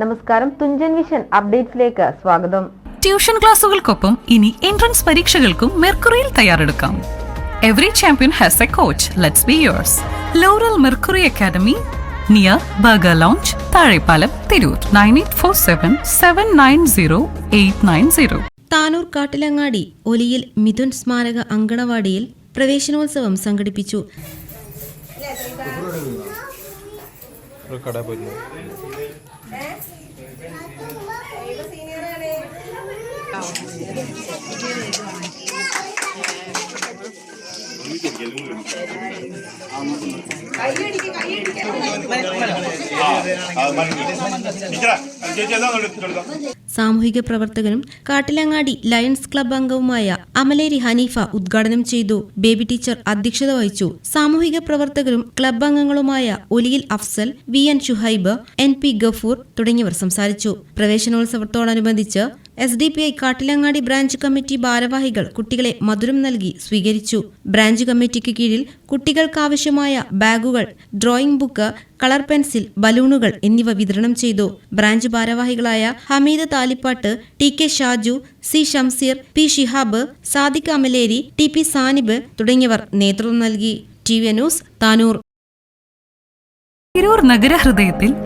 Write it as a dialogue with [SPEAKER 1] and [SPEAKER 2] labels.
[SPEAKER 1] നമസ്കാരം തുഞ്ചൻ വിഷൻ അപ്ഡേറ്റ്സിലേക്ക് സ്വാഗതം.
[SPEAKER 2] ട്യൂഷൻ ക്ലാസുകൾക്കൊപ്പം ഇനി എൻട്രൻസ് പരീക്ഷകൾക്കും മെർക്കുറിയിൽ തയ്യാറെടുക്കാം. Every champion has a coach let's be yours Laurel Mercury Academy near burger lounge Thazhepalam Tirur nine eight four seven seven nine zero eight nine zero
[SPEAKER 3] Tanur Kattilangadi ഒലിയിൽ Mithun സ്മാരക അങ്കണവാടിയിൽ പ്രവേശനോത്സവം സംഘടിപ്പിച്ചു.
[SPEAKER 4] ഒരു കട പോയിരുന്നു
[SPEAKER 3] സാമൂഹിക പ്രവർത്തകനും കാട്ടിലങ്ങാടി ലയൺസ് ക്ലബ് അംഗവുമായ അമലേരി ഹനീഫ ഉദ്ഘാടനം ചെയ്തു. ബേബി ടീച്ചർ അധ്യക്ഷത വഹിച്ചു. സാമൂഹിക പ്രവർത്തകരും ക്ലബ് അംഗങ്ങളുമായ ഒലിയിൽ Afsal V N Shuhaib N P Gafoor തുടങ്ങിയവർ സംസാരിച്ചു. പ്രവേശനോത്സവത്തോടനുബന്ധിച്ച് S D P I Kattilangadi branch committee ഭാരവാഹികൾ കുട്ടികളെ മധുരം നൽകി സ്വീകരിച്ചു. ബ്രാഞ്ച് കമ്മിറ്റിക്ക് കീഴിൽ കുട്ടികൾക്കാവശ്യമായ ബാഗുകൾ ഡ്രോയിംഗ് ബുക്ക് കളർ പെൻസിൽ ബലൂണുകൾ എന്നിവ വിതരണം ചെയ്തു. ബ്രാഞ്ച് ഭാരവാഹികളായ Hameed Thalippatt T K Shaju C Shamseer P Shihab Sadiq Amaleri T P Sanib തുടങ്ങിയവർ നേതൃത്വം നൽകി. T V news
[SPEAKER 2] Tanur. നഗരഹൃദയത്തിൽ